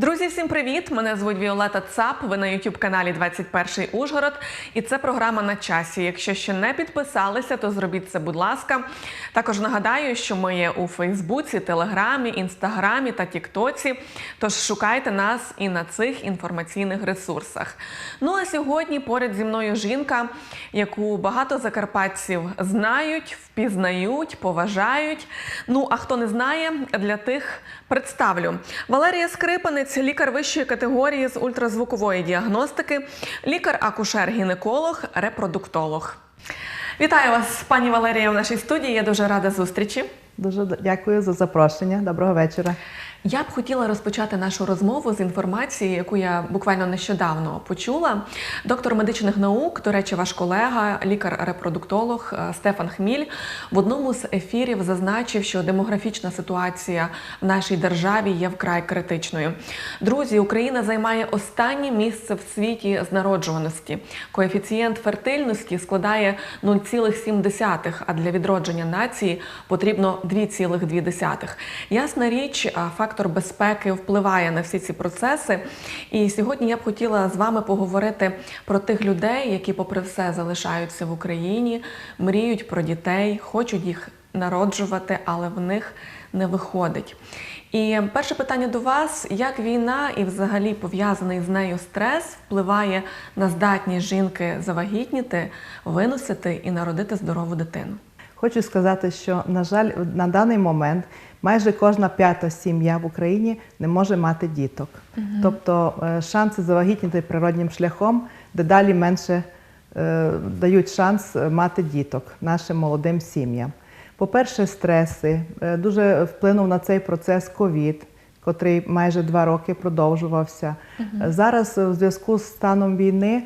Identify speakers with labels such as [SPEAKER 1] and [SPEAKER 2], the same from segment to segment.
[SPEAKER 1] Друзі, всім привіт! Мене звуть Віолета Цап. Ви на youtube каналі 21 Ужгород. І це програма на часі. Якщо ще не підписалися, то зробіть це, будь ласка. Також нагадаю, що ми є у Фейсбуці, Телеграмі, Інстаграмі та Тіктоці. Тож шукайте нас і на цих інформаційних ресурсах. Ну а сьогодні поряд зі мною жінка, яку багато закарпатців знають, впізнають, поважають. Ну а хто не знає, для тих представлю Валерія Скрипанець, лікар вищої категорії з ультразвукової діагностики, лікар-акушер-гінеколог, репродуктолог. Вітаю вас, пані Валерія, в нашій студії. Я дуже рада зустрічі.
[SPEAKER 2] Дуже дякую за запрошення. Доброго вечора.
[SPEAKER 1] Я б хотіла розпочати нашу розмову з інформації, яку я буквально нещодавно почула. Доктор медичних наук, до речі, ваш колега, лікар-репродуктолог е, Стефан Хміль в одному з ефірів зазначив, що демографічна ситуація в нашій державі є вкрай критичною. Друзі, Україна займає останнє місце в світі з народжуваності. Коефіцієнт фертильності складає 0,7, а для відродження нації потрібно 2,2. Ясна річ, а, фактор безпеки впливає на всі ці процеси. І сьогодні я б хотіла з вами поговорити про тих людей, які, попри все, залишаються в Україні, мріють про дітей, хочуть їх народжувати, але в них не виходить. І перше питання до вас: як війна і взагалі пов'язаний з нею стрес впливає на здатність жінки завагітніти, виносити і народити здорову дитину?
[SPEAKER 2] Хочу сказати, що, на жаль, на даний момент майже кожна п'ята сім'я в Україні не може мати діток. Тобто е, шанси завагітніти природнім шляхом дедалі менше е, дають шанс е, мати діток нашим молодим сім'ям. По-перше, стреси. Е, Дуже вплинув на цей процес ковід, котрий майже два роки продовжувався. Е, Зараз в зв'язку з станом війни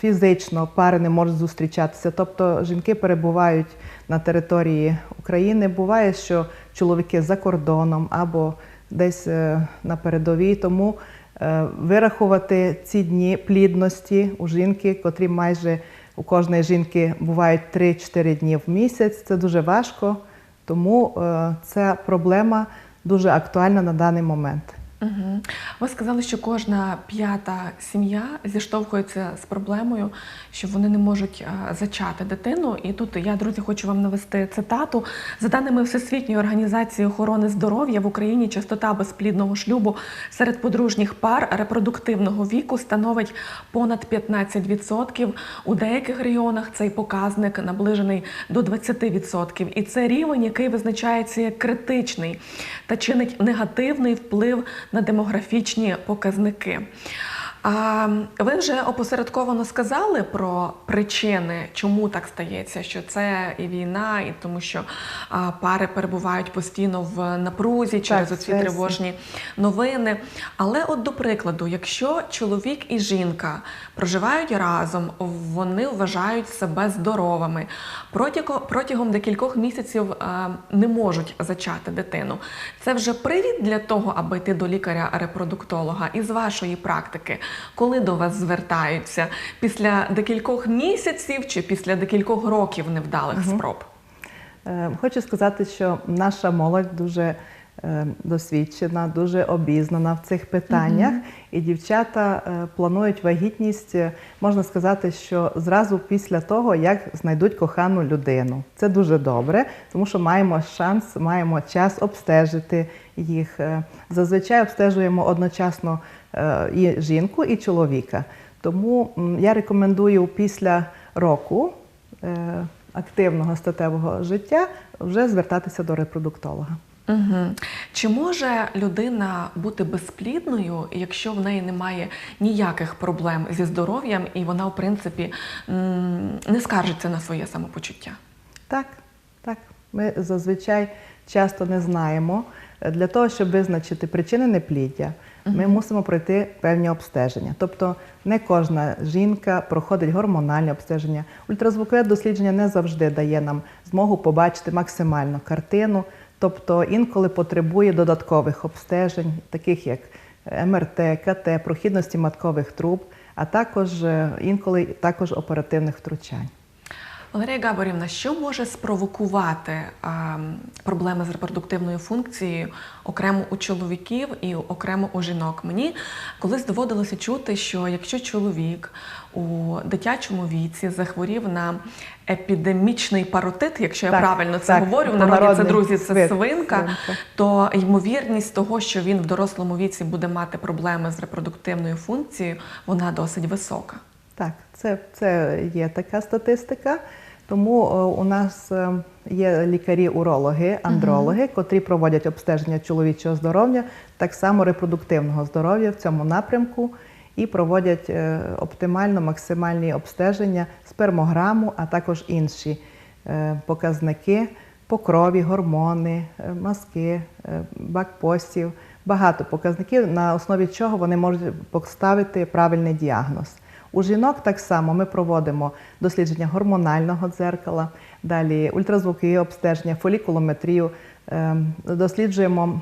[SPEAKER 2] фізично пари не можуть зустрічатися. Тобто жінки перебувають на території України. Буває, що чоловіки за кордоном або десь е, на передовій. Тому е, вирахувати ці дні плідності у жінки, котрі майже у кожної жінки бувають 3-4 дні в місяць. Це дуже важко, тому е, ця проблема дуже актуальна на даний момент.
[SPEAKER 1] Угу. Ви сказали, що кожна п'ята сім'я зіштовхується з проблемою, що вони не можуть е, зачати дитину. І тут я, друзі, хочу вам навести цитату. За даними Всесвітньої організації охорони здоров'я в Україні, частота безплідного шлюбу серед подружніх пар репродуктивного віку становить понад 15%. У деяких регіонах цей показник наближений до 20%. І це рівень, який визначається як критичний та чинить негативний вплив на демографічні показники. А ви вже опосередковано сказали про причини, чому так стається, що це і війна, і тому, що а, пари перебувають постійно в напрузі через оці тривожні новини. Але, от до прикладу, якщо чоловік і жінка проживають разом, вони вважають себе здоровими, протягом, протягом декількох місяців а, не можуть зачати дитину. Це вже привід для того, аби йти до лікаря-репродуктолога. І з вашої практики, коли до вас звертаються після декількох місяців чи після декількох років невдалих спроб?
[SPEAKER 2] Е, Хочу сказати, що наша молодь дуже е, досвідчена, дуже обізнана в цих питаннях, і дівчата е, планують вагітність, можна сказати, що зразу після того, як знайдуть кохану людину. Це дуже добре, тому що маємо шанс, маємо час обстежити їх. Зазвичай обстежуємо одночасно і жінку, і чоловіка. Тому я рекомендую після року е, активного статевого життя вже звертатися до репродуктолога.
[SPEAKER 1] Угу. Чи може людина бути безплідною, якщо в неї немає ніяких проблем зі здоров'ям, і вона, в принципі, не скаржиться на своє самопочуття?
[SPEAKER 2] Так, так. Ми зазвичай часто не знаємо. Для того, щоб визначити причини непліддя, ми мусимо пройти певні обстеження. Тобто не кожна жінка проходить гормональне обстеження. Ультразвукове дослідження не завжди дає нам змогу побачити максимальну картину. Тобто інколи потребує додаткових обстежень, таких як МРТ, КТ, прохідності маткових труб, а також е, інколи також оперативних втручань.
[SPEAKER 1] Валерія Габорівна, що може спровокувати а, проблеми з репродуктивною функцією окремо у чоловіків і окремо у жінок? Мені колись доводилося чути, що якщо чоловік у дитячому віці захворів на епідемічний паротит, якщо я
[SPEAKER 2] Так,
[SPEAKER 1] правильно це
[SPEAKER 2] так,
[SPEAKER 1] говорю, в народі це друзі, це свинка,
[SPEAKER 2] свинка.
[SPEAKER 1] то ймовірність того, що він в дорослому віці буде мати проблеми з репродуктивною функцією, вона досить висока.
[SPEAKER 2] Так, це, це є така статистика. Тому е, у нас е, є лікарі-урологи, андрологи, котрі проводять обстеження чоловічого здоров'я, так само репродуктивного здоров'я в цьому напрямку і проводять е, оптимально максимальні обстеження спермограму, а також інші показники по крові, гормони, мазки, е, багато показників, на основі чого вони можуть поставити правильний діагноз. У жінок так само ми проводимо дослідження гормонального дзеркала, далі ультразвукові обстеження, фолікулометрію, ем, досліджуємо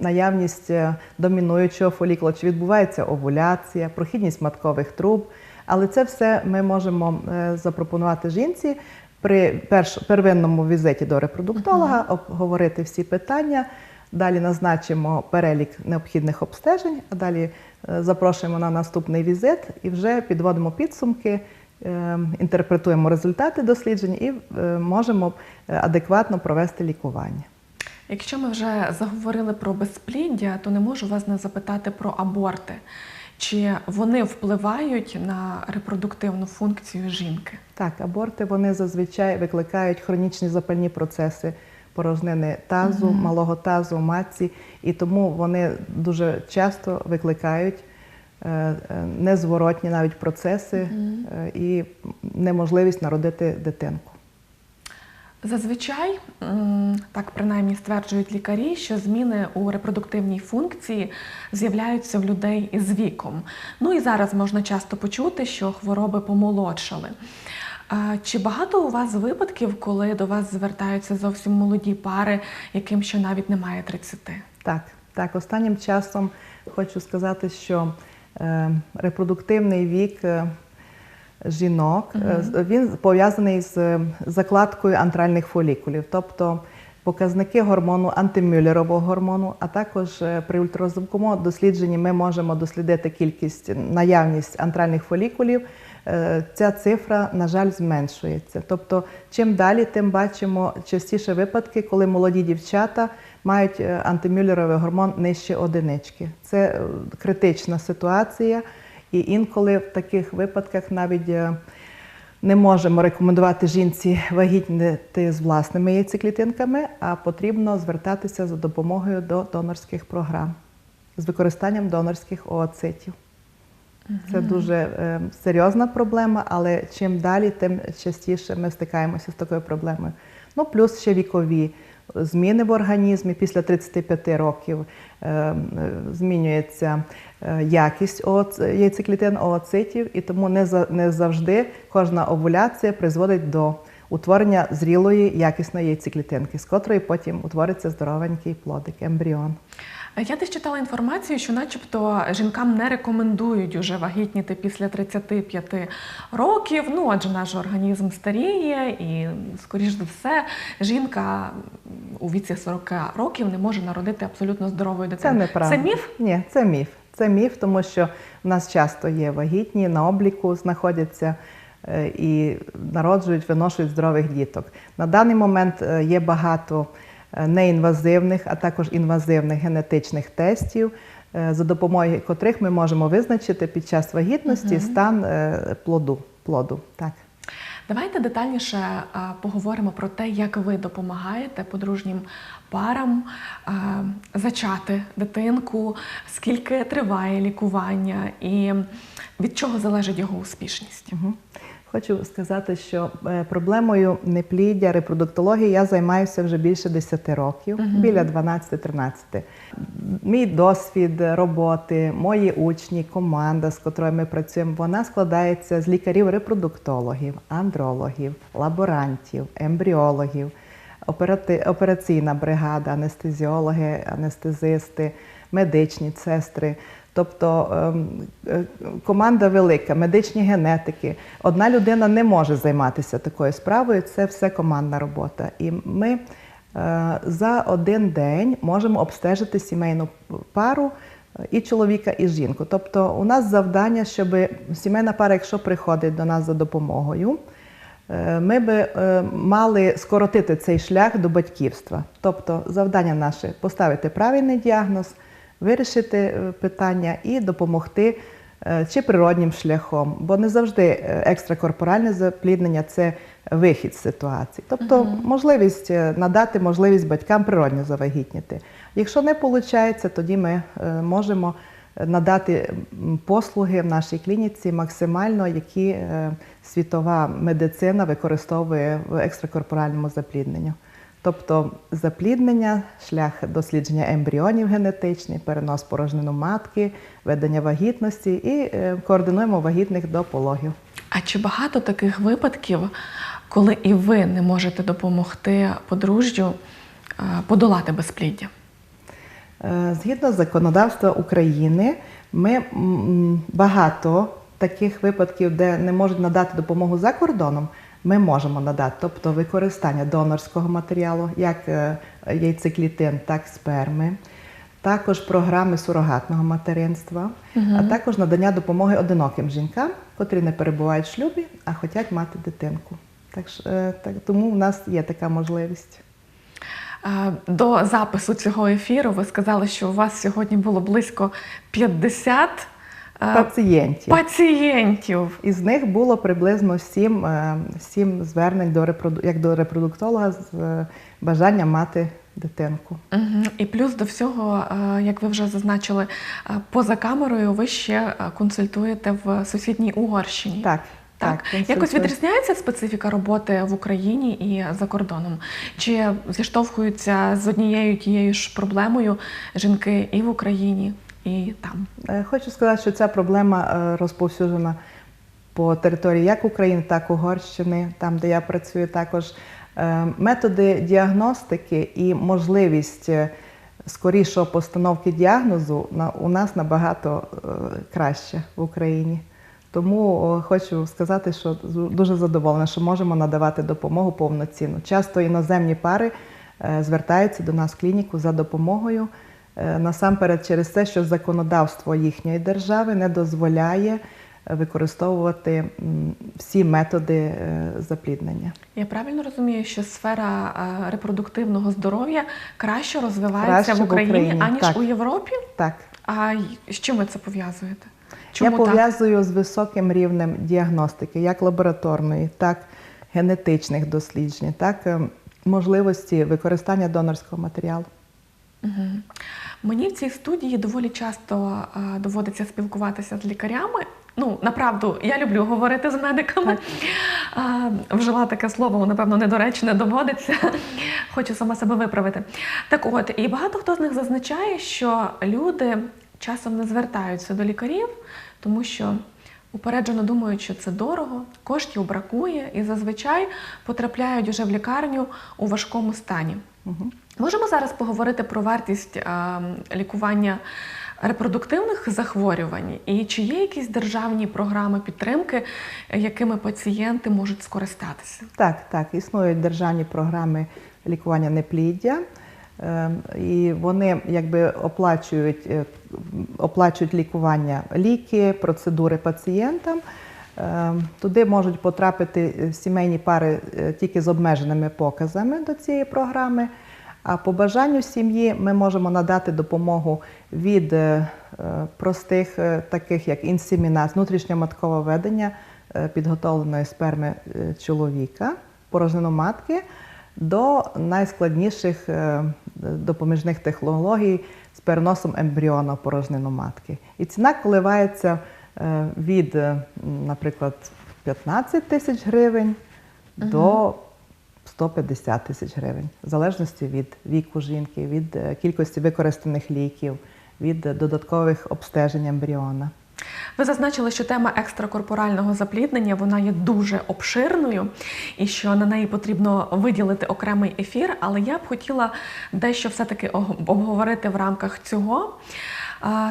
[SPEAKER 2] наявність е, домінуючого фолікула, чи відбувається овуляція, прохідність маткових труб. Але це все ми можемо е, запропонувати жінці при перш, первинному візиті до репродуктолога, обговорити всі питання. Далі назначимо перелік необхідних обстежень, а далі запрошуємо на наступний візит і вже підводимо підсумки, е, інтерпретуємо результати досліджень і е, можемо е, адекватно провести лікування.
[SPEAKER 1] Якщо ми вже заговорили про безпліддя, то не можу вас не запитати про аборти. Чи вони впливають на репродуктивну функцію жінки?
[SPEAKER 2] Так, аборти вони зазвичай викликають хронічні запальні процеси порожнини тазу, малого тазу, матці, і тому вони дуже часто викликають е, е, незворотні навіть процеси е, і неможливість народити дитинку.
[SPEAKER 1] Зазвичай, так принаймні стверджують лікарі, що зміни у репродуктивній функції з'являються в людей із віком. Ну і зараз можна часто почути, що хвороби помолодшали. Чи багато у вас випадків, коли до вас звертаються зовсім молоді пари, яким ще навіть немає 30?
[SPEAKER 2] Так, так, останнім часом хочу сказати, що е, репродуктивний вік е, жінок е, він пов'язаний з закладкою антральних фолікулів, тобто показники гормону антимюллерового гормону, а також е, при ультразвуковому дослідженні ми можемо дослідити кількість наявність антральних фолікулів. Е, Ця цифра, на жаль, зменшується. Тобто, чим далі, тим бачимо частіше випадки, коли молоді дівчата мають е, антимюллеровий гормон нижче одинички. Це е, критична ситуація, і інколи в таких випадках навіть не можемо рекомендувати жінці вагітніти з власними яйцеклітинками, а потрібно звертатися за допомогою до донорських програм з використанням донорських ooцитів. Це дуже е, серйозна проблема, але чим далі, тим частіше ми стикаємося з такою проблемою. Ну, плюс ще вікові зміни в організмі після 35 років е, змінюється е, якість ооц- яйцеклітин ooцитів, і тому не, за, не завжди кожна овуляція призводить до утворення зрілої якісної яйцеклітинки, з котрої потім утвориться здоровенький плодик, ембріон.
[SPEAKER 1] Я десь читала інформацію, що, начебто, жінкам не рекомендують уже вагітніти після 35 років. Ну адже наш організм старіє, і, скоріш за все, жінка у віці 40 років не може народити абсолютно здорової
[SPEAKER 2] Це
[SPEAKER 1] дитини.
[SPEAKER 2] неправда.
[SPEAKER 1] Це міф?
[SPEAKER 2] Ні, це міф. Це міф, тому що в нас часто є вагітні, на обліку знаходяться е, і народжують, виношують здорових діток. На даний момент е, є багато неінвазивних, а також інвазивних генетичних тестів, е, за допомогою котрих ми можемо визначити під час вагітності стан е, плоду. плоду. Так.
[SPEAKER 1] Давайте детальніше поговоримо про те, як ви допомагаєте подружнім парам зачати дитинку, скільки триває лікування і від чого залежить його успішність.
[SPEAKER 2] Мгм. Хочу сказати, що е, проблемою непліддя, репродуктології я займаюся вже більше 10 років, біля 12-13. Мій досвід роботи, мої учні, команда, з котрою ми працюємо, вона складається з лікарів-репродуктологів, андрологів, лаборантів, ембріологів, операти- операційна бригада, анестезіологи, анестезисти, медичні сестри. Тобто ем, е, команда велика, медичні генетики. Одна людина не може займатися такою справою, це все командна робота. І ми е, за один день можемо обстежити сімейну пару е, і чоловіка, і жінку. Тобто у нас завдання, щоб сімейна пара, якщо приходить до нас за допомогою, ми би мали скоротити цей шлях до батьківства. Тобто завдання наше поставити правильний діагноз, вирішити е, питання і допомогти е, чи природнім шляхом, бо не завжди е, екстракорпоральне запліднення це вихід з ситуації. Тобто можливість е, надати можливість батькам природньо завагітніти. Якщо не виходить, тоді ми можемо надати послуги в нашій клініці максимально, які світова медицина використовує в екстракорпоральному заплідненню. Тобто запліднення, шлях дослідження ембріонів генетичний, перенос порожнину матки, ведення вагітності і е, координуємо вагітних до пологів.
[SPEAKER 1] А чи багато таких випадків, коли і ви не можете допомогти подружжю е, подолати безпліддя?
[SPEAKER 2] Е, Згідно законодавства України, ми багато таких випадків, де не можуть надати допомогу за кордоном, ми можемо надати, тобто використання донорського матеріалу, як е, яйцеклітин, так і сперми, також програми сурогатного материнства, а також надання допомоги одиноким жінкам, котрі не перебувають в шлюбі, а хочуть мати дитинку. Так, е, так, тому в нас є така можливість.
[SPEAKER 1] До запису цього ефіру ви сказали, що у вас сьогодні було близько 50 е,
[SPEAKER 2] Пацієнтів.
[SPEAKER 1] пацієнтів.
[SPEAKER 2] Із них було приблизно сім, е, сім звернень до репроду... як до репродуктолога з е, бажанням мати дитинку.
[SPEAKER 1] Мгм. І плюс до всього, е, як ви вже зазначили, поза камерою ви ще консультуєте в сусідній Угорщині.
[SPEAKER 2] Так,
[SPEAKER 1] Так,
[SPEAKER 2] так.
[SPEAKER 1] якось відрізняється специфіка роботи в Україні і за кордоном? Чи зіштовхуються з однією тією ж проблемою жінки і в Україні, і там?
[SPEAKER 2] Е, Хочу сказати, що ця проблема е, розповсюджена по території як України, так і Угорщини, там, де я працюю також. Е, Методи діагностики і можливість скорішого постановки діагнозу у нас набагато краще в Україні. Тому хочу сказати, що дуже задоволена, що можемо надавати допомогу повноцінну. Часто іноземні пари звертаються до нас в клініку за допомогою. Е, Насамперед через те, що законодавство їхньої держави не дозволяє е, використовувати всі методи е, запліднення.
[SPEAKER 1] Я правильно розумію, що сфера репродуктивного здоров'я краще розвивається
[SPEAKER 2] Краще
[SPEAKER 1] в
[SPEAKER 2] в
[SPEAKER 1] Україні,
[SPEAKER 2] Україні,
[SPEAKER 1] аніж
[SPEAKER 2] так.
[SPEAKER 1] у Європі?
[SPEAKER 2] Так,
[SPEAKER 1] А з чим ви це пов'язуєте?
[SPEAKER 2] я пов'язую з високим рівнем діагностики, як лабораторної, так генетичних досліджень, так е, можливості використання донорського матеріалу.
[SPEAKER 1] Мені в цій студії доволі часто доводиться спілкуватися з лікарями. Ну, направду, я люблю говорити з медиками. Е, вжила таке слово, напевно, недоречне доводиться. Хочу сама себе виправити. Так от, і багато хто з них зазначає, що люди часом не звертаються до лікарів, тому що упереджено думають, що це дорого, коштів бракує, і зазвичай потрапляють уже в лікарню у важкому стані.
[SPEAKER 2] Мгм.
[SPEAKER 1] Можемо зараз поговорити про вартість е, лікування репродуктивних захворювань і чи є якісь державні програми підтримки, якими пацієнти можуть скористатися?
[SPEAKER 2] Так, так, існують державні програми лікування непліддя, е, і вони якби оплачують, е, оплачують лікування ліки, процедури пацієнтам. Е, Туди можуть потрапити е, сімейні пари е, тільки з обмеженими показами до цієї програми. А по бажанню сім'ї ми можемо надати допомогу від е, е, простих, е, таких як інсемінація, внутрішньоматкове ведення підготовленої сперми чоловіка, порожнину матки, до найскладніших допоміжних технологій з переносом ембріона в порожнину матки. І ціна коливається від, наприклад, 15 тисяч гривень до 150 тисяч гривень, в залежності від віку жінки, від е, кількості використаних ліків, від додаткових обстежень ембріона.
[SPEAKER 1] Ви зазначили, що тема екстракорпорального запліднення вона є дуже обширною і що на неї потрібно виділити окремий ефір, але я б хотіла дещо все-таки обговорити в рамках цього.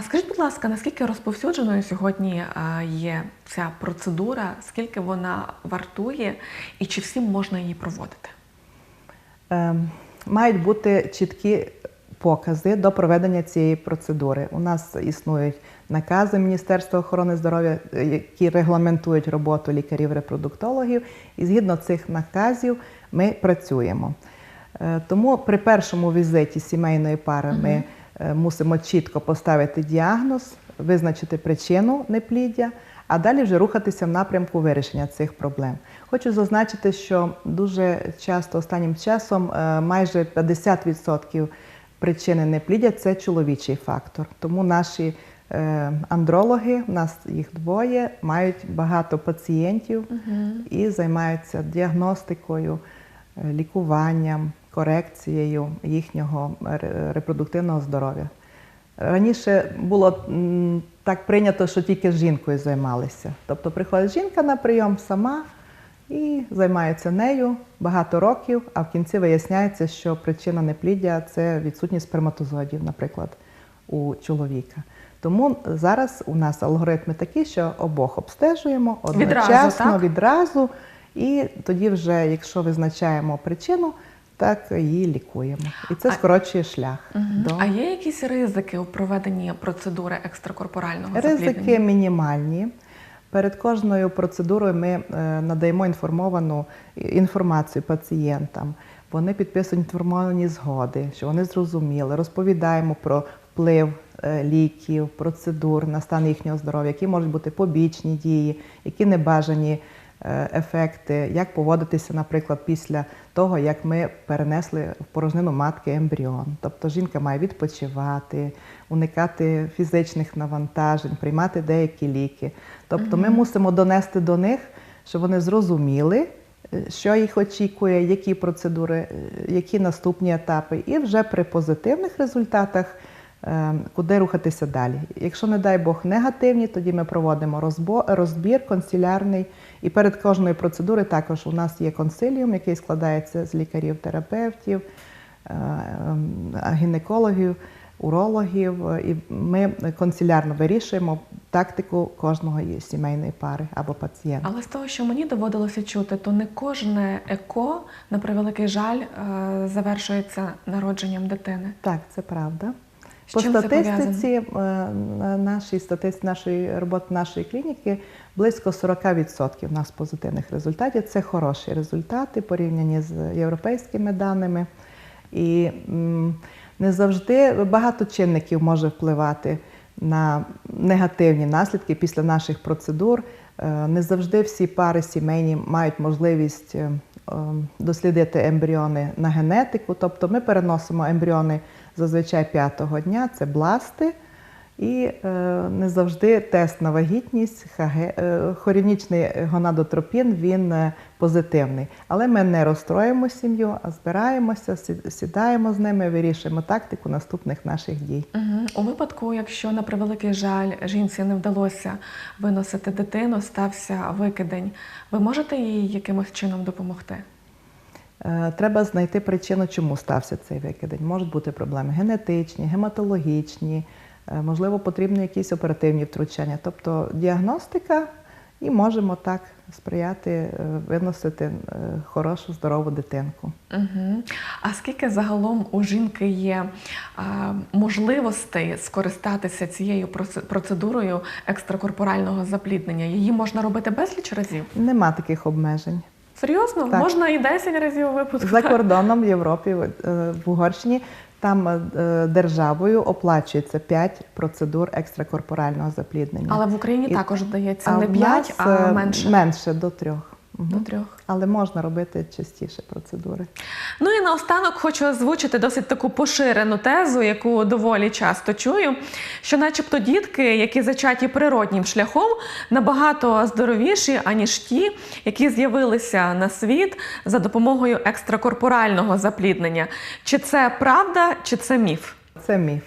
[SPEAKER 1] Скажіть, будь ласка, наскільки розповсюдженою сьогодні є ця процедура, скільки вона вартує і чи всім можна її проводити?
[SPEAKER 2] Ем, Мають бути чіткі покази до проведення цієї процедури. У нас існують накази Міністерства охорони здоров'я, е, які регламентують роботу лікарів-репродуктологів, і згідно цих наказів ми працюємо. Е, Тому при першому візиті сімейної пари ми мусимо чітко поставити діагноз, визначити причину непліддя, а далі вже рухатися в напрямку вирішення цих проблем. Хочу зазначити, що дуже часто останнім часом е, майже 50% причини непліддя це чоловічий фактор. Тому наші е, андрологи, нас їх двоє, мають багато пацієнтів і займаються діагностикою, е, лікуванням, корекцією їхнього репродуктивного здоров'я. Раніше було так прийнято, що тільки з жінкою займалися. Тобто приходить жінка на прийом сама і займається нею багато років, а в кінці виясняється, що причина непліддя це відсутність сперматозоїдів, наприклад, у чоловіка. Тому зараз у нас алгоритми такі, що обох обстежуємо
[SPEAKER 1] Відразу,
[SPEAKER 2] одночасно,
[SPEAKER 1] так?
[SPEAKER 2] відразу, і тоді, вже, якщо визначаємо причину, так її лікуємо. І це скорочує шлях. до
[SPEAKER 1] А є якісь ризики у проведенні процедури екстракорпорального
[SPEAKER 2] Ризики мінімальні. Перед кожною процедурою ми е, надаємо інформовану інформацію пацієнтам. Вони підписують інформовані згоди, що вони зрозуміли, розповідаємо про вплив е, ліків, процедур на стан їхнього здоров'я, які можуть бути побічні дії, які небажані е, ефекти, як поводитися, наприклад, після того, як ми перенесли в порожнину матки ембріон. Тобто жінка має відпочивати, уникати фізичних навантажень, приймати деякі ліки. Тобто ми мусимо донести до них, щоб вони зрозуміли, е, що їх очікує, які процедури, е, які наступні етапи, і вже при позитивних результатах. Е, Куди рухатися далі? Якщо, не дай Бог, негативні, тоді ми проводимо розбір консилярний. І перед кожною процедурою також у нас є консиліум, який складається з лікарів, терапевтів, е, ем, гінекологів, урологів. І ми консилярно вирішуємо тактику кожної сімейної пари або пацієнта.
[SPEAKER 1] Але з того, що мені доводилося чути, то не кожне еко, на превеликий жаль, е, завершується народженням дитини.
[SPEAKER 2] Так, це правда. По
[SPEAKER 1] чим
[SPEAKER 2] статистиці е, на нашій статистиці нашої роботи нашої клініки близько 40% у нас позитивних результатів. Це хороші результати порівняні з європейськими даними. І не завжди багато чинників може впливати на негативні наслідки після наших процедур. Е, Не завжди всі пари сімейні мають можливість е, е, дослідити ембріони на генетику. Тобто ми переносимо ембріони зазвичай п'ятого дня, це бласти. І е, не завжди тест на вагітність, хаге, е, хорінічний гонадотропін, він е, позитивний. Але ми не розстроїмо сім'ю, а збираємося, сідаємо з ними, вирішуємо тактику наступних наших дій.
[SPEAKER 1] Угу. У випадку, якщо на превеликий жаль жінці не вдалося виносити дитину, стався викидень, ви можете їй якимось чином допомогти?
[SPEAKER 2] Е, Треба знайти причину, чому стався цей викидень. Можуть бути проблеми генетичні, гематологічні, е, можливо, потрібні якісь оперативні втручання. Тобто діагностика, і можемо так сприяти е, виносити хорошу, здорову дитинку.
[SPEAKER 1] Угу. А скільки загалом у жінки є можливостей скористатися цією проце- процедурою екстракорпорального запліднення? Її можна робити безліч разів?
[SPEAKER 2] Нема таких обмежень.
[SPEAKER 1] Серйозно?
[SPEAKER 2] Так.
[SPEAKER 1] Можна і 10 разів у?
[SPEAKER 2] За кордоном в Європі, е, в Угорщині, там е, державою оплачується 5 процедур екстракорпорального запліднення.
[SPEAKER 1] Але в Україні
[SPEAKER 2] І-
[SPEAKER 1] також дається не
[SPEAKER 2] в
[SPEAKER 1] 5,
[SPEAKER 2] нас,
[SPEAKER 1] а
[SPEAKER 2] е,
[SPEAKER 1] менше.
[SPEAKER 2] менше до трьох.
[SPEAKER 1] До трьох.
[SPEAKER 2] Але можна робити частіше процедури.
[SPEAKER 1] Ну і наостанок хочу озвучити досить таку поширену тезу, яку доволі часто чую, що, начебто, дітки, які зачаті природнім шляхом, набагато здоровіші, аніж ті, які з'явилися на світ за допомогою екстракорпорального запліднення. Чи це правда, чи це міф?
[SPEAKER 2] Це міф.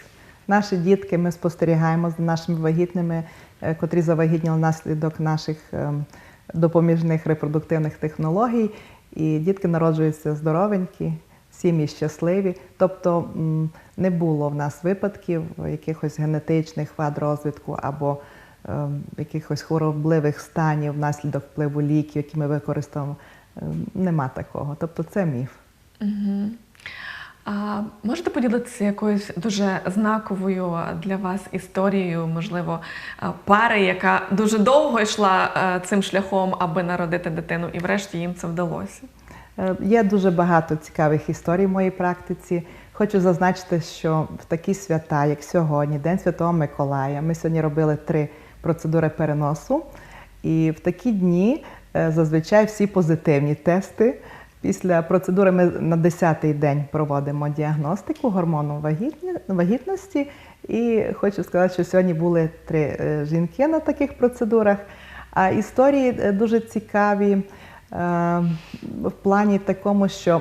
[SPEAKER 2] Наші дітки ми спостерігаємо за нашими вагітними, е, котрі завагітніли внаслідок наших ем, допоміжних репродуктивних технологій. І дітки народжуються здоровенькі, сім'ї щасливі. Тобто не було в нас випадків якихось генетичних вад розвитку або ем, якихось хворобливих станів внаслідок впливу ліків, які ми використовуємо. Ем, Нема такого. Тобто це міф.
[SPEAKER 1] Угу. А можете поділитися якоюсь дуже знаковою для вас історією, можливо, пари, яка дуже довго йшла е, цим шляхом, аби народити дитину, і врешті їм це вдалося?
[SPEAKER 2] Е, Є дуже багато цікавих історій в моїй практиці. Хочу зазначити, що в такі свята, як сьогодні, День Святого Миколая, ми сьогодні робили три процедури переносу. І в такі дні е, зазвичай всі позитивні тести. Після процедури ми на 10-й день проводимо діагностику гормону вагітності. І хочу сказати, що сьогодні були три е, жінки на таких процедурах. А історії е, дуже цікаві е, в плані такому, що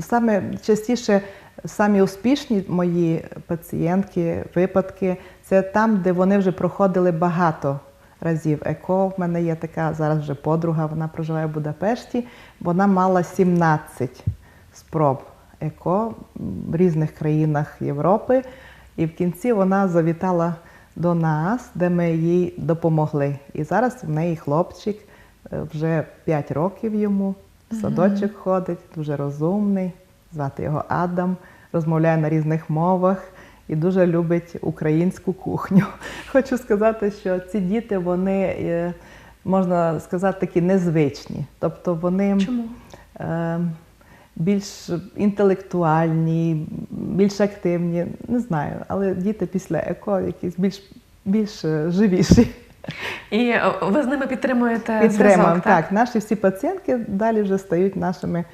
[SPEAKER 2] саме частіше самі успішні мої пацієнтки, випадки це там, де вони вже проходили багато разів ЕКО. В мене є така зараз вже подруга, вона проживає в Будапешті. Вона мала 17 спроб ЕКО в різних країнах Європи. І в кінці вона завітала до нас, де ми їй допомогли. І зараз в неї хлопчик е, вже 5 років йому, в садочок ходить, дуже розумний, звати його Адам, розмовляє на різних мовах і дуже любить українську кухню. Хочу сказати, що ці діти, вони, е, можна сказати, такі незвичні. Тобто вони
[SPEAKER 1] Чому?
[SPEAKER 2] е, більш інтелектуальні, більш активні, не знаю, але діти після еко якісь більш, більш е, живіші.
[SPEAKER 1] І ви з ними підтримуєте
[SPEAKER 2] Підтримуємо.
[SPEAKER 1] зв'язок, так?
[SPEAKER 2] Так, наші всі пацієнтки далі вже стають нашими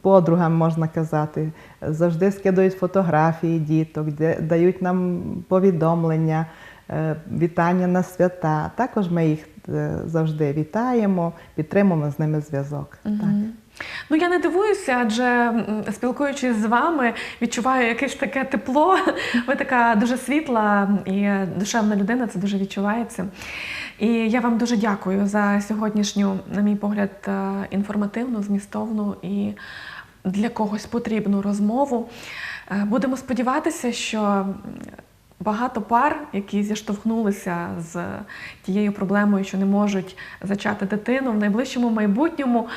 [SPEAKER 2] подругами, можна казати. Завжди скидують фотографії діток, дають нам повідомлення, е, вітання на свята. Також ми їх завжди вітаємо, підтримуємо з ними зв'язок. Так.
[SPEAKER 1] Ну я не дивуюся, адже спілкуючись з вами, відчуваю якесь таке тепло. Ви така дуже світла і душевна людина, це дуже відчувається. І я вам дуже дякую за сьогоднішню, на мій погляд, е, інформативну, змістовну і для когось потрібну розмову. Е, Будемо сподіватися, що Багато пар, які зіштовхнулися з тією проблемою, що не можуть зачати дитину, в найближчому майбутньому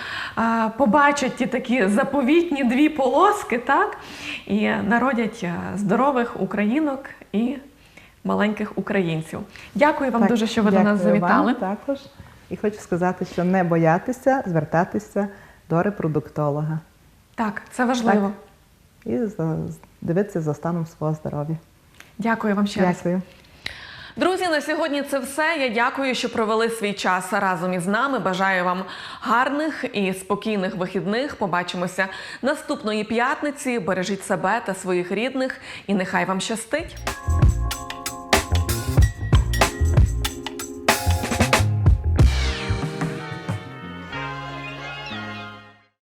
[SPEAKER 1] побачать ті такі заповітні дві полоски, так, і народять здорових українок і маленьких українців. Дякую вам
[SPEAKER 2] Так,
[SPEAKER 1] дуже, що ви до нас завітали.
[SPEAKER 2] Вам також. І хочу сказати, що не боятися звертатися до репродуктолога
[SPEAKER 1] Так, це важливо.
[SPEAKER 2] і дивитися за станом свого здоров'я.
[SPEAKER 1] Дякую вам ще раз.
[SPEAKER 2] Дякую.
[SPEAKER 1] Друзі, на сьогодні це все. Я дякую, що провели свій час разом із нами. Бажаю вам гарних і спокійних вихідних. Побачимося наступної п'ятниці. Бережіть себе та своїх рідних, і нехай вам щастить.